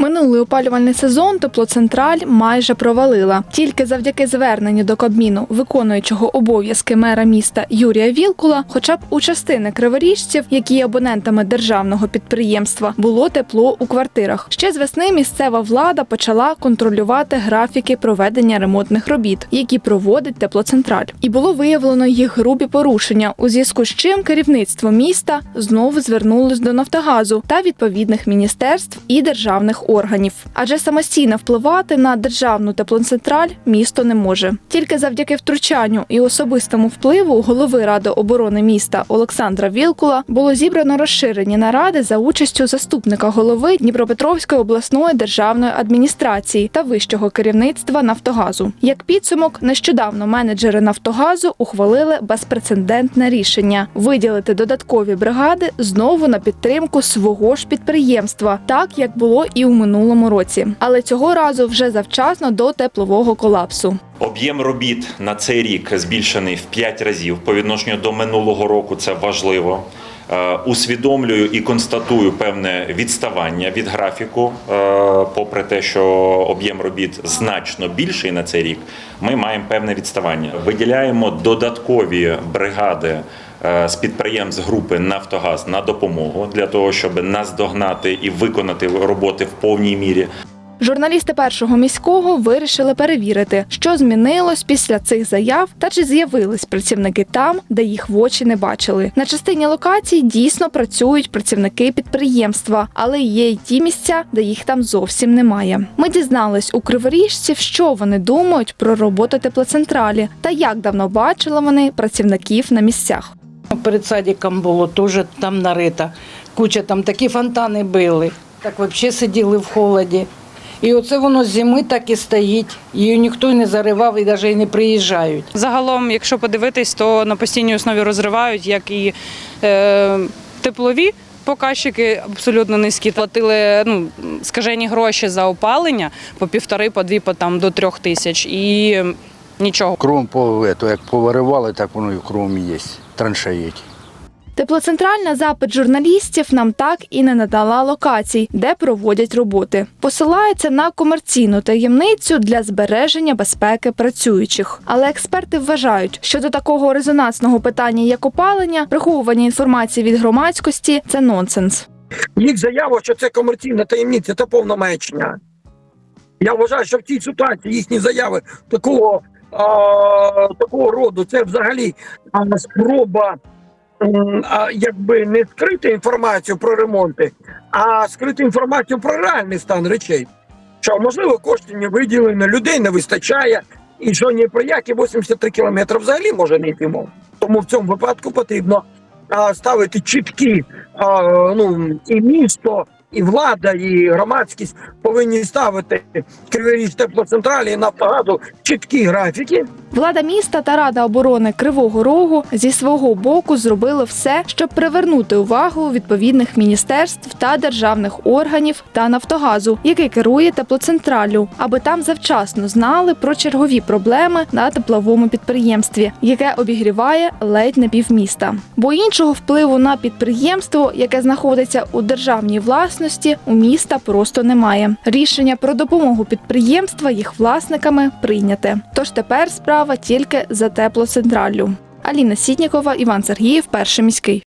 Минулий опалювальний сезон теплоцентраль майже провалила. Тільки завдяки зверненню до Кабміну виконуючого обов'язки мера міста Юрія Вілкула, хоча б у частини криворіжців, які є абонентами державного підприємства, було тепло у квартирах. Ще з весни місцева влада почала контролювати графіки проведення ремонтних робіт, які проводить теплоцентраль. І було виявлено їх грубі порушення, у зв'язку з чим керівництво міста знову звернулось до Нафтогазу та відповідних міністерств і державних органів. Адже самостійно впливати на державну теплоцентраль місто не може. Тільки завдяки втручанню і особистому впливу голови ради оборони міста Олександра Вілкула було зібрано розширені наради за участю заступника голови Дніпропетровської обласної державної адміністрації та вищого керівництва Нафтогазу. Як підсумок, нещодавно менеджери Нафтогазу ухвалили безпрецедентне рішення виділити додаткові бригади знову на підтримку свого ж підприємства, так як було і у минулому році. Але цього разу вже завчасно до теплового колапсу. Об'єм робіт на цей рік збільшений в 5 разів по відношенню до минулого року. Це важливо. Е, Усвідомлюю і констатую певне відставання від графіку, Е, попри те, що об'єм робіт значно більший на цей рік. Ми маємо певне відставання. Виділяємо додаткові бригади з підприємств групи Нафтогаз на допомогу для того, щоб наздогнати і виконати роботи в повній мірі. Журналісти першого міського вирішили перевірити, що змінилось після цих заяв та чи з'явились працівники там, де їх в очі не бачили. На частині локацій дійсно працюють працівники підприємства, але є й ті місця, де їх там зовсім немає. Ми дізнались у криворіжців, що вони думають про роботу теплоцентралі та як давно бачили вони працівників на місцях. Перед садиком було теж там нарита. Куча там такі фонтани били. Так взагалі сиділи в холоді. І оце воно з зими так і стоїть. Її ніхто не заривав і навіть не приїжджають. Загалом, якщо подивитись, то на постійній основі розривають, як і е, теплові показчики абсолютно низькі. Платили ну, скажені гроші за опалення по півтори, по дві, по там до трьох тисяч. І нічого. Кром по ето, як поваривали, так воно і в крові є. Траншеї. ті. Теплоцентраль на запит журналістів нам так і не надала локацій, де проводять роботи. Посилається на комерційну таємницю для збереження безпеки працюючих. Але експерти вважають, що до такого резонансного питання, як опалення, приховування інформації від громадськості це нонсенс. їх заява, що це комерційна таємниця, це повна маячня. Я вважаю, що в цій ситуації їхні заяви такого, такого роду це взагалі спроба а, якби не скрити інформацію про ремонти, а скрити інформацію про реальний стан речей. Що можливо коштів не виділено, людей не вистачає, і що ні про які 83 кілометри взагалі може не йти мова. Тому в цьому випадку потрібно а, ставити чіткі а, ну, і місто, і влада, і громадськість повинні ставити Криворіж теплоцентралі і Нафтогазу чіткі графіки, Влада міста та Рада оборони Кривого Рогу зі свого боку зробили все, щоб привернути увагу відповідних міністерств та державних органів та Нафтогазу, який керує теплоцентраллю, аби там завчасно знали про чергові проблеми на тепловому підприємстві, яке обігріває ледь не півміста. Бо іншого впливу на підприємство, яке знаходиться у державній власності, у міста просто немає. Рішення про допомогу підприємства їх власниками прийняте. Тож тепер справа тільки за теплоцентраллю. Аліна Сітнікова, Іван Сергіїв, перший міський.